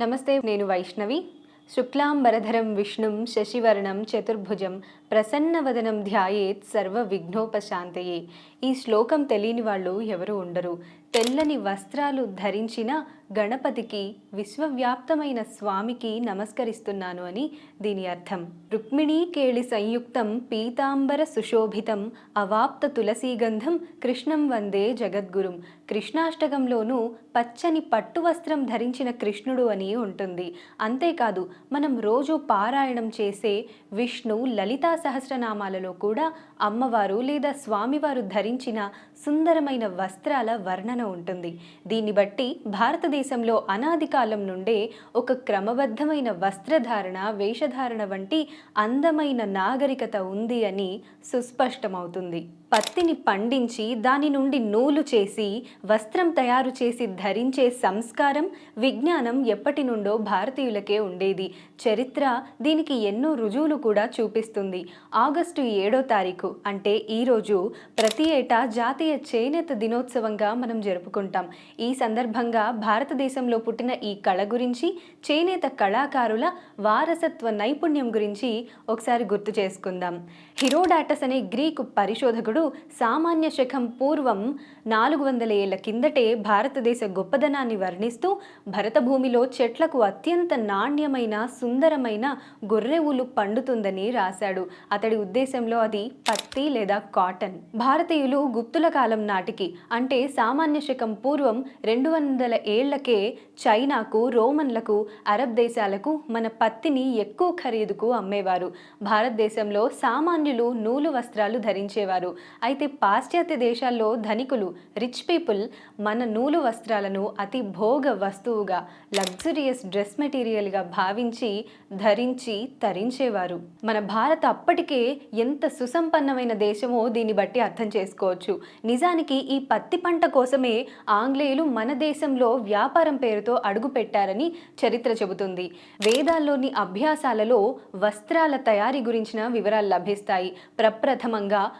నమస్తే నేను వైష్ణవి. శుక్లాంబరధరం విష్ణుం శశివర్ణం చతుర్భుజం ప్రసన్నవదనం ధ్యాయేత్ సర్వ విఘ్నోపశాంతయే ఈ శ్లోకం తెలియని వాళ్ళు ఎవరు ఉండరు. తెల్లని వస్త్రాలు ధరించిన గణపతికి విశ్వవ్యాప్తమైన స్వామికి నమస్కరిస్తున్నాను అని దీని అర్థం. రుక్మిణీ కేళి సంయుక్తం పీతాంబర సుశోభితం అవాప్త తులసీగంధం కృష్ణం వందే జగద్గురుం. కృష్ణాష్టకంలోనూ పచ్చని పట్టు వస్త్రం ధరించిన కృష్ణుడు అని ఉంటుంది. అంతేకాదు మనం రోజు పారాయణం చేసే విష్ణు లలితా సహస్రనామాలలో కూడా అమ్మవారు లేదా స్వామివారు ధరి ధరించిన సుందరమైన వస్త్రాల వర్ణన ఉంటుంది. దీన్ని బట్టి భారతదేశంలో అనాది కాలం నుండే ఒక క్రమబద్ధమైన వస్త్రధారణ వేషధారణ వంటి అందమైన నాగరికత ఉంది అని సుస్పష్టమవుతుంది. పత్తిని పండించి దాని నుండి నూలు చేసి వస్త్రం తయారు చేసి ధరించే సంస్కారం విజ్ఞానం ఎప్పటి నుండో భారతీయులకే ఉండేది. చరిత్ర దీనికి ఎన్నో రుజువులు కూడా చూపిస్తుంది. ఆగస్టు ఏడో తారీఖు అంటే ఈరోజు ప్రతి ఏటా జాతీయ చేనేత దినోత్సవంగా మనం జరుపుకుంటాం. ఈ సందర్భంగా భారతదేశంలో పుట్టిన ఈ కళ గురించి చేనేత కళాకారుల వారసత్వ నైపుణ్యం గురించి ఒకసారి గుర్తు చేసుకుందాం. హిరోడాటస్ అనే గ్రీకు పరిశోధకుడు సామాన్య శకం పూర్వం నాలుగు వందల ఏళ్ళ కిందటే భారతదేశ గొప్పదనాన్ని వర్ణిస్తూ భరతభూమిలో చెట్లకు అత్యంత నాణ్యమైన సుందరమైన గొర్రె ఊలు పండుతుందని రాశాడు. అతడి ఉద్దేశంలో అది పత్తి లేదా కాటన్. భారతీయులు గుప్తుల కాలం నాటికి అంటే సామాన్య శకం పూర్వం రెండు వందల ఏళ్ళకే చైనాకు రోమన్లకు అరబ్ దేశాలకు మన పత్తిని ఎక్కువ ఖరీదుకు అమ్మేవారు. భారతదేశంలో సామాన్యులు నూలు వస్త్రాలు ధరించేవారు. అయితే పాశ్చాత్య దేశాల్లో ధనికులు రిచ్ పీపుల్ మన నూలు వస్త్రాలను అతి భోగ వస్తువుగా లగ్జరియస్ డ్రెస్ మెటీరియల్గా భావించి ధరించి తరించేవారు. మన భారత్ అప్పటికే ఎంత సుసంపన్నమైన దేశమో దీన్ని బట్టి అర్థం చేసుకోవచ్చు. నిజానికి ఈ పత్తి పంట కోసమే ఆంగ్లేయులు మన దేశంలో వ్యాపారం పేరుతో అడుగుపెట్టారని చరిత్ర చెబుతుంది. వేదాల్లోని అభ్యాసాలలో వస్త్రాల తయారీ గురించిన వివరాలు లభిస్తాయి. ప్రప్రథమంగా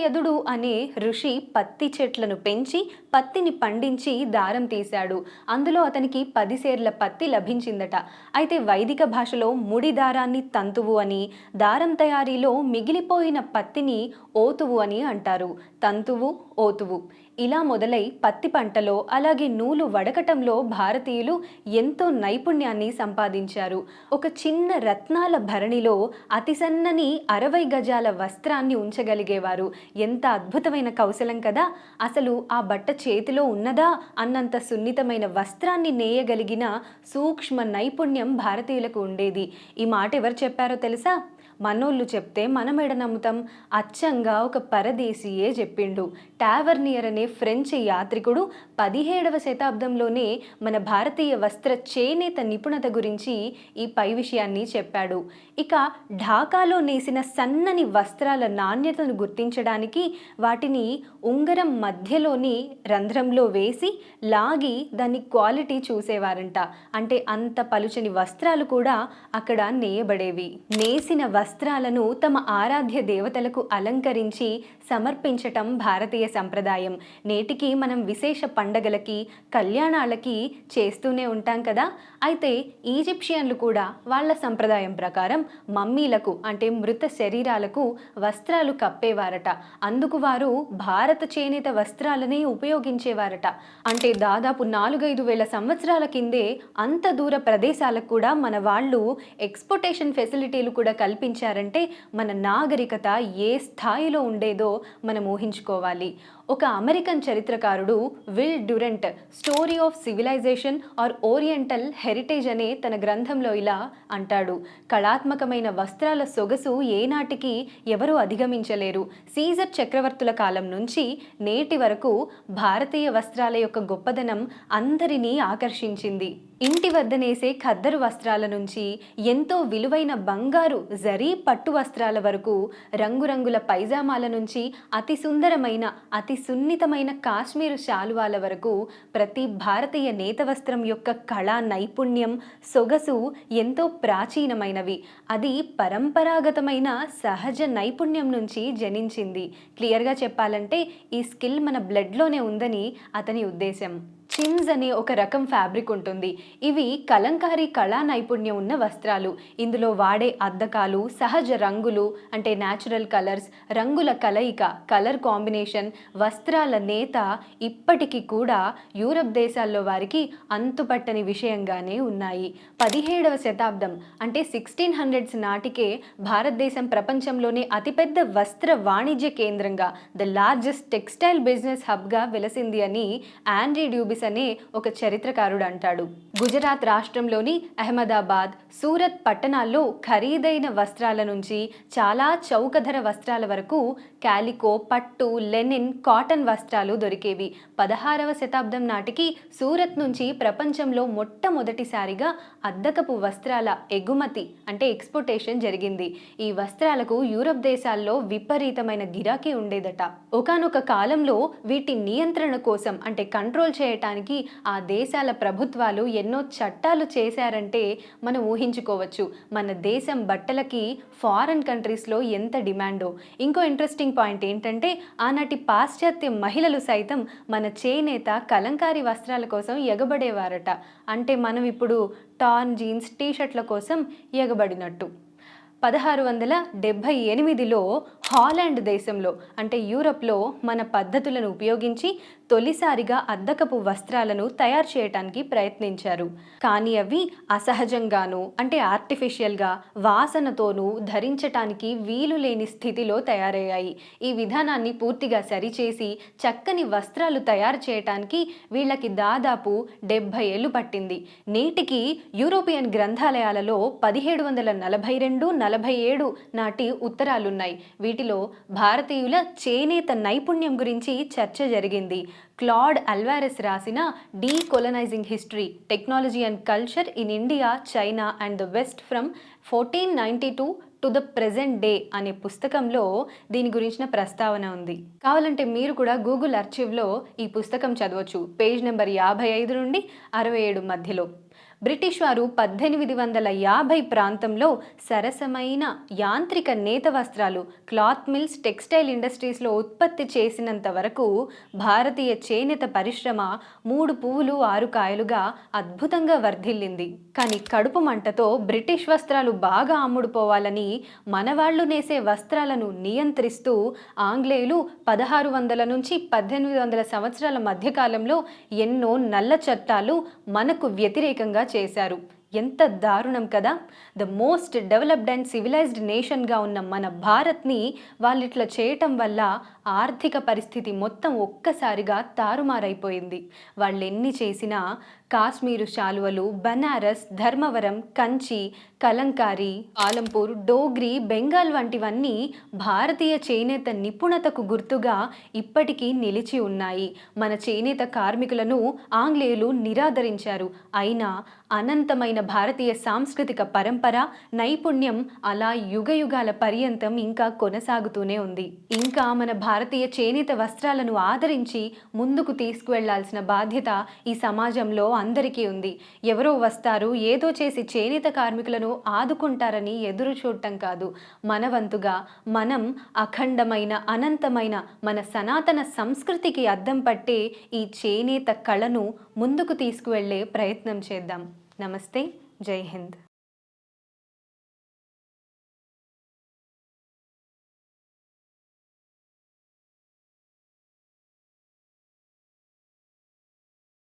గృత్సయదుడు అనే ఋషి పత్తి చెట్లను పెంచి పత్తిని పండించి దారం తీశాడు. అందులో అతనికి పది సేర్ల పత్తి లభించిందట. అయితే వైదిక భాషలో ముడి దారాన్ని తంతువు అని దారం తయారీలో మిగిలిపోయిన పత్తిని ఓతువు అని అంటారు. తంతువు ఓతువు. ఇలా మొదలై పత్తి పంటలో అలాగే నూలు వడకటంలో భారతీయులు ఎంతో నైపుణ్యాన్ని సంపాదించారు. ఒక చిన్న రత్నాల భరణిలో అతి సన్నని అరవై గజాల వస్త్రాన్ని ఉంచగలిగేవారు. ఎంత అద్భుతమైన కౌశలం కదా! అసలు ఆ బట్ట చేతిలో ఉన్నదా అన్నంత సున్నితమైన వస్త్రాన్ని నేయగలిగిన సూక్ష్మ నైపుణ్యం భారతీయులకు ఉండేది. ఈ మాట ఎవరు చెప్పారో తెలుసా? మనోళ్ళు చెప్తే మనం ఎడ నమ్ముతాం? అచ్చంగా ఒక పరదేశీయే చెప్పిండు. టావర్నియర్ అనే ఫ్రెంచ్ యాత్రికుడు పదిహేడవ శతాబ్దంలోనే మన భారతీయ వస్త్ర చేనేత నిపుణత గురించి ఈ పై విషయాన్ని చెప్పాడు. ఇక ఢాకాలో నేసిన సన్నని వస్త్రాల నాణ్యతను గుర్తించడానికి వాటిని ఉంగరం మధ్యలోని రంధ్రంలో వేసి లాగి దాని క్వాలిటీ చూసేవారంట. అంటే అంత పలుచని వస్త్రాలు కూడా అక్కడ నేయబడేవి. నేసిన వస్త్రాలను తమ ఆరాధ్య దేవతలకు అలంకరించి సమర్పించటం భారతీయ సంప్రదాయం. నేటికి మనం విశేష పండగలకి కళ్యాణాలకి చేస్తూనే ఉంటాం కదా. అయితే ఈజిప్షియన్లు కూడా వాళ్ళ సంప్రదాయం ప్రకారం మమ్మీలకు అంటే మృత శరీరాలకు వస్త్రాలు కప్పేవారట. అందుకు వారు భారత చేనేత వస్త్రాలనే ఉపయోగించేవారట. అంటే దాదాపు నాలుగైదు వేల సంవత్సరాల కిందే అంత దూర ప్రదేశాలకు కూడా మన వాళ్ళు ఎక్స్పోర్టేషన్ ఫెసిలిటీలు కూడా కల్పించారంటే మన నాగరికత ఏ స్థాయిలో ఉండేదో మనం ఊహించుకోవాలి. ఒక అమెరికన్ చరిత్రకారుడు Will Durant story of civilization our oriental heritage అనే తన గ్రంథంలో ఇలా అంటాడు కళాత్మకమైన వస్త్రాల సొగసు ఏనాటికి ఎవరూ అధిగమించలేరు. సీజర్ చక్రవర్తుల కాలం నుంచి నేటి వరకు భారతీయ వస్త్రాల యొక్క గొప్పదనం అందరినీ ఆకర్షించింది. ఇంటి వద్ద నేసే ఖద్దరు వస్త్రాల నుంచి ఎంతో విలువైన బంగారు జరీ పట్టు వస్త్రాల వరకు రంగురంగుల పైజామాల నుంచి అతి సుందరమైన అతి సున్నితమైన కాశ్మీరు శాలువాల వరకు ప్రతి భారతీయ నేత వస్త్రం యొక్క కళా నైపుణ్యం సొగసు ఎంతో ప్రాచీనమైనవి. అది పరంపరాగతమైన సహజ నైపుణ్యం నుంచి జనించింది. క్లియర్గా చెప్పాలంటే ఈ స్కిల్ మన బ్లడ్లోనే ఉందని అతని ఉద్దేశం చిమ్స్ అనే ఒక రకం ఫ్యాబ్రిక్ ఉంటుంది. ఇవి కలంకారీ కళా నైపుణ్యం ఉన్న వస్త్రాలు. ఇందులో వాడే అద్దకాలు సహజ రంగులు అంటే న్యాచురల్ కలర్స్ రంగుల కలయిక కలర్ కాంబినేషన్ వస్త్రాల నేత ఇప్పటికీ కూడా యూరప్ దేశాల్లో వారికి అంతుపట్టని విషయంగానే ఉన్నాయి. పదిహేడవ శతాబ్దం అంటే సిక్స్టీన్ హండ్రెడ్స్ నాటికే భారతదేశం ప్రపంచంలోనే అతిపెద్ద వస్త్ర వాణిజ్య కేంద్రంగా ద లార్జెస్ట్ టెక్స్టైల్ బిజినెస్ హబ్గా వెలసింది అని ఆండ్రీ డ్యూబిస్ అనే ఒక చరిత్రకారుడు అంటాడు గుజరాత్ రాష్ట్రంలోని అహ్మదాబాద్ సూరత్ పట్టణాల్లో ఖరీదైన వస్త్రాల నుంచి చాలా చౌకధర వస్త్రాల వరకు క్యాలికో పట్టు లెనిన్ కాటన్ వస్త్రాలు దొరికేవి. పదహారవ శతాబ్దం నాటికి సూరత్ నుంచి ప్రపంచంలో మొట్టమొదటిసారిగా అద్దకపు వస్త్రాల ఎగుమతి అంటే ఎక్స్పోర్టేషన్ జరిగింది. ఈ వస్త్రాలకు యూరప్ దేశాల్లో విపరీతమైన గిరాకీ ఉండేదట. ఒకనొక కాలంలో వీటి నియంత్రణ కోసం అంటే కంట్రోల్ చేయటానికి ఆ దేశాల ప్రభుత్వాలు ఎన్నో చట్టాలు చేశారంటే మనం ఊహించుకోవచ్చు. మన దేశం బట్టలకి ఫారెన్ కంట్రీస్లో ఎంత డిమాండో. ఇంకో ఇంట్రెస్టింగ్ పాయింట్ ఏంటంటే ఆనాటి పాశ్చాత్య మహిళలు సైతం మన చేనేత కలంకారీ వస్త్రాల కోసం ఎగబడేవారట. అంటే మనం ఇప్పుడు టార్న్ జీన్స్ టీషర్ట్ల కోసం ఎగబడినట్టు. పదహారు వందల డెబ్భై ఎనిమిదిలో హాలాండ్ దేశంలో అంటే యూరప్లో మన పద్ధతులను ఉపయోగించి తొలిసారిగా అద్దకపు వస్త్రాలను తయారు చేయటానికి ప్రయత్నించారు. కానీ అవి అసహజంగాను అంటే ఆర్టిఫిషియల్గా వాసనతోనూ ధరించటానికి వీలు లేని స్థితిలో తయారయ్యాయి. ఈ విధానాన్ని పూర్తిగా సరిచేసి చక్కని వస్త్రాలు తయారు చేయటానికి వీళ్ళకి దాదాపు డెబ్భై ఏళ్ళు పట్టింది. నేటికి యూరోపియన్ గ్రంథాలయాలలో పదిహేడు వందల నలభై రెండు నలభై ఏడు నాటి ఉత్తరాలున్నాయి. వీటిలో భారతీయుల చేనేత నైపుణ్యం గురించి చర్చ జరిగింది. క్లాడ్ అల్వారెస్ రాసిన decolonising history technology and culture in India China and the West from fourteen ninety two to the present day అనే పుస్తకంలో దీని గురించిన ప్రస్తావన ఉంది. కావాలంటే మీరు కూడా గూగుల్ అర్చివ్లో ఈ పుస్తకం చదవచ్చు. పేజ్ నెంబర్ యాభై ఐదు నుండి అరవై ఏడు మధ్యలో. బ్రిటిష్ వారు పద్దెనిమిది వందల యాభై ప్రాంతంలో సరసమైన యాంత్రిక నేత వస్త్రాలు క్లాత్ మిల్స్ టెక్స్టైల్ ఇండస్ట్రీస్లో ఉత్పత్తి చేసినంత వరకు భారతీయ చేనేత పరిశ్రమ మూడు పువ్వులు ఆరు కాయలుగా అద్భుతంగా వర్ధిల్లింది. కానీ కడుపు మంటతో బ్రిటిష్ వస్త్రాలు బాగా అమ్ముడుపోవాలని మనవాళ్ళు నేసే వస్త్రాలను నియంత్రిస్తూ ఆంగ్లేయులు పదహారు వందల నుంచి పద్దెనిమిది వందల సంవత్సరాల మధ్యకాలంలో ఎన్నో నల్ల చట్టాలు మనకు వ్యతిరేకంగా చేశారు. ఎంత దారుణం కదా? The most developed and civilised నేషన్గా ఉన్న మన భారత్ని వాళ్ళు ఇట్లా చేయటం వల్ల ఆర్థిక పరిస్థితి మొత్తం ఒక్కసారిగా తారుమారైపోయింది. వాళ్ళు ఎన్ని చేసినా కాశ్మీరు శాలువలు బనారస్ ధర్మవరం కంచి కలంకారి ఆలంపూర్ డోగ్రి బెంగాల్ వంటివన్నీ భారతీయ చేనేత నిపుణతకు గుర్తుగా ఇప్పటికీ నిలిచి ఉన్నాయి. మన చేనేత కార్మికులను ఆంగ్లేయులు నిరాదరించారు. అయినా అనంతమైన భారతీయ సాంస్కృతిక పరంపర నైపుణ్యం అలా యుగయుగాల పర్యంతం ఇంకా కొనసాగుతూనే ఉంది. ఇంకా మన భారతీయ చేనేత వస్త్రాలను ఆదరించి ముందుకు తీసుకువెళ్ళాల్సిన బాధ్యత ఈ సమాజంలో అందరికీ ఉంది. ఎవరో వస్తారు ఏదో చేసి చేనేత కార్మికులను ఆదుకుంటారని ఎదురు చూడటం కాదు. మనవంతుగా మనం అఖండమైన అనంతమైన మన సనాతన సంస్కృతికి అద్దం పట్టే ఈ చేనేత కళను ముందుకు తీసుకువెళ్ళే ప్రయత్నం చేద్దాం. నమస్తే జై హింద్.